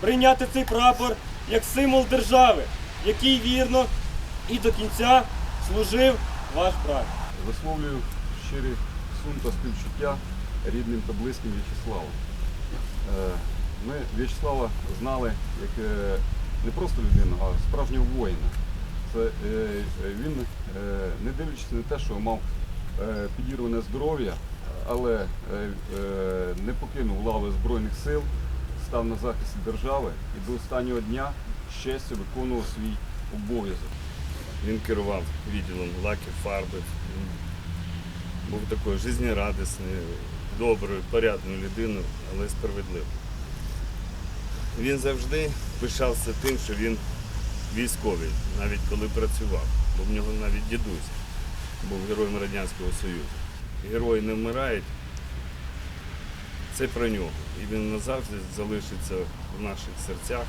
прийняти цей прапор як символ держави, який вірно і до кінця служив ваш брат. Висловлюю щирі сум та співчуття рідним та близьким В'ячеславу. Е, Ми В'ячеслава знали як е, не просто людину, а справжнього воїна. Це, е, він, не дивлячись на те, що мав підірване здоров'я, але не покинув лави Збройних сил, став на захист держави і до останнього дня з честю виконував свій обов'язок. Він керував відділом лаків, фарби. Він був такою жизнерадісною, доброю, порядною людиною, але справедливою. Він завжди пишався тим, що він військовий, навіть коли працював. Бо в нього навіть дідусь був героєм Радянського Союзу. Герої не вмирають. Це про нього. І він назавжди залишиться в наших серцях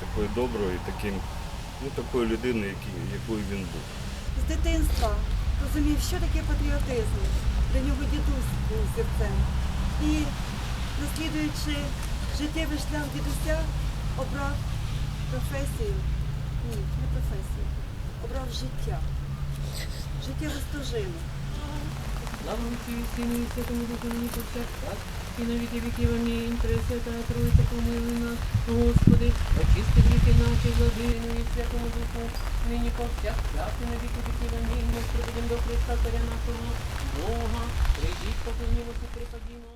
такою доброю, таким, ну, такою людиною, якою він був. з дитинства розумів, що таке патріотизм. Для нього дідусь був зірцем. І наслідуючи життєвий шлях дідуся, обрав професію. Ні, не професію. Обрав життя. Життєву стожину. Слава Отцю і Сину і Святому Духу нині повсякчас, і на віки віків амінь. Пресвята Тройця помилуй нас, Господи, очисти віки наші, влади, і Святому Духу, нині повсякчас, і на віки віків амінь. Ми приведемо до Христа, Царя нашого, Бога, прийдіть, поклонімося, припадімо.